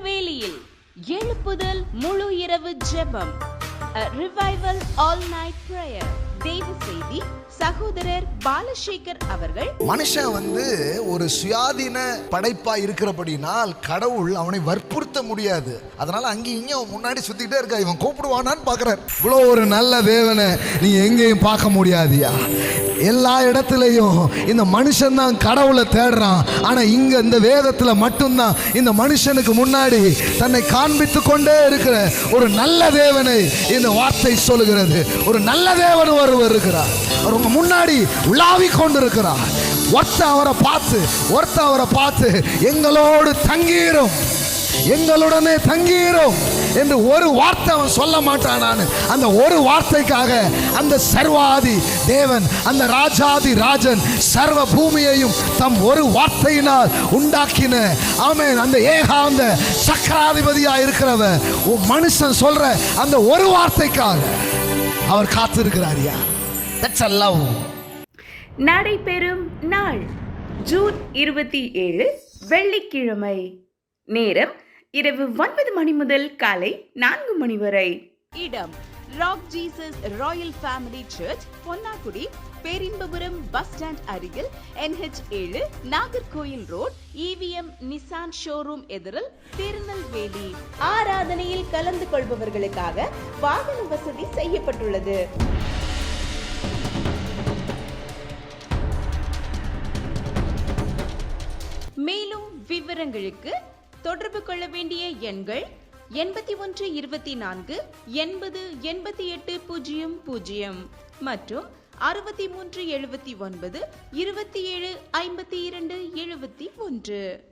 திருநெல்வேலியில் எழுப்புதல் முழு இரவு ஜெபம். ரிவைவல் ஆல் நைட் பிரேயர் தெய்வ செய்தி சகோதரர் பாலசேகர் அவர்கள். மனுஷன் வந்து ஒரு சுயாதீன படைப்பா இருக்கிறபடினால் கடவுள் அவனை வற்புறுத்த முடியாது. அதனால அங்கேயும் இங்கேயும் அவன் முன்னாடி சுத்திக்கிட்டே இருக்கா. இவன் கூப்பிடுவானான்னு பார்க்கறார். இவ்வளோ ஒரு நல்ல தேவனை நீ எங்கேயும் பார்க்க முடியாதியா? எல்லா இடத்துலையும் இந்த மனுஷன் தான் கடவுளை தேடுறான். ஆனா இங்க இந்த வேதத்துல மட்டும்தான். இந்த மனுஷனுக்கு முன்னாடி தன்னை காண்பித்து கொண்டே இருக்கிற ஒரு நல்ல தேவனை இந்த வார்த்தை சொல்லுகிறது. ஒரு நல்ல தேவன் ஒருவர் இருக்கிறார். அவர் உங்க முன்னாடி உலாவி கொண்டிருக்கிறார். ஒருத்த அவரை பார்த்து ஒருத்த அவரை பார்த்து எங்களோடு தங்கீரும். எங்களுடனே தங்கீரும் என்று ஒரு வார்த்தை அவன் சொல்ல மாட்டான் நான் அந்த ஒரு வார்த்தைக்காக அந்த சர்வாதி தேவன் அந்த ராஜாதி ராஜன் சர்வ பூமியையும் தம் ஒரு வார்த்தையினால் உண்டாக்கின. ஆமேன். அந்த ஏகாந்த சக்கராதிபதியா இருக்கிறவன் மனுஷன் சொல்ற அந்த ஒரு வார்த்தைக்காக அவர் காத்திருக்கிறாரியா தட்ஸ் அ லவ் நடைபெறும் நாள் ஜூன் இருபத்தி ஏழு வெள்ளிக்கிழமை. நேரம் இரவு ஒன்பது மணி முதல் காலை நான்கு மணி வரை. இடம் Rock Jesus royal family church Ponnakudi Perinbapuram bus stand அருகில் என்ஹெச் ஏழு Nagercoil road EVM Nissan showroom எதிரில் திருநெல்வேலி. ஆராதனையில் கலந்து கொள்பவர்களுக்காக வாகன வசதி செய்யப்பட்டுள்ளது. மேலும் விவரங்களுக்கு தொடர்பு கொள்ள வேண்டிய எண்கள் எண்பத்தி ஒன்று இருபத்தி நான்கு எண்பது எண்பத்தி எட்டு பூஜ்ஜியம் பூஜ்ஜியம். மற்றும் அறுபத்தி மூன்று எழுபத்தி ஒன்பது இருபத்தி ஏழு ஐம்பத்தி இரண்டு எழுபத்தி ஒன்று.